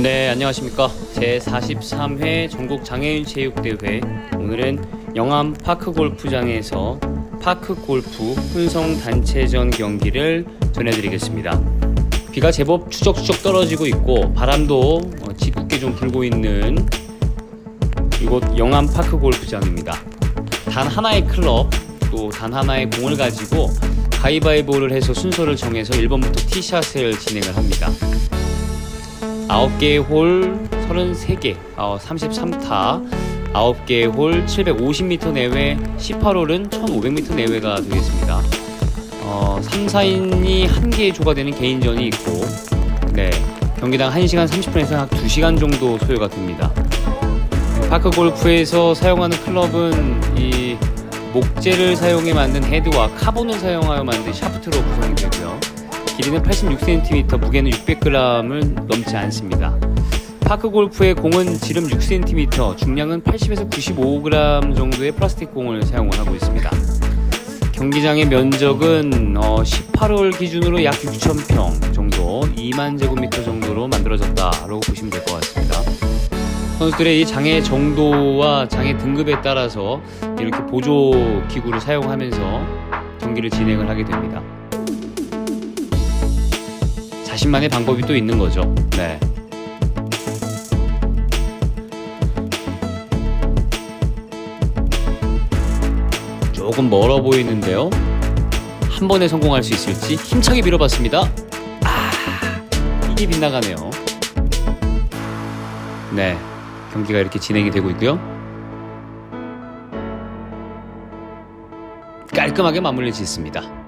네, 안녕하십니까. 제43회 전국 장애인 체육대회. 오늘은 영암 파크 골프장에서 파크 골프 혼성 단체전 경기를 전해드리겠습니다. 비가 제법 추적추적 떨어지고 있고 바람도 어, 짙게 좀 불고 있는 이곳 영암 파크 골프장입니다. 단 하나의 클럽 또 단 하나의 공을 가지고 가위바위보를 해서 순서를 정해서 1번부터 티샷을 진행을 합니다. 9개의 홀 33개, 어, 33타, 9개의 홀 750m 내외, 18홀은 1500m 내외가 되겠습니다. 어, 3, 4인이 한 개의 조가 되는 개인전이 있고, 네, 경기당 1시간 30분에서 약 2시간 정도 소요가 됩니다. 파크 골프에서 사용하는 클럽은 이 목재를 사용해 만든 헤드와 카본을 사용하여 만든 샤프트로 구성이 되고요. 길이는 86cm, 무게는 600g을 넘지 않습니다. 파크 골프의 공은 지름 6cm, 중량은 80에서 95g 정도의 플라스틱 공을 사용을 하고 있습니다. 경기장의 면적은 어, 18홀 기준으로 약 6,000평 정도, 2만 제곱미터 정도로 만들어졌다라고 보시면 될 것 같습니다. 선수들의 이 장애 정도와 장애 등급에 따라서 이렇게 보조 기구를 사용하면서 경기를 진행을 하게 됩니다. 자신만의 방법이 또 있는 거죠. 네. 조금 멀어 보이는데요. 한 번에 성공할 수 있을지 힘차게 밀어봤습니다. 아, 이게 빗나가네요. 네. 경기가 이렇게 진행이 되고 있고요. 깔끔하게 마무리를 짓습니다.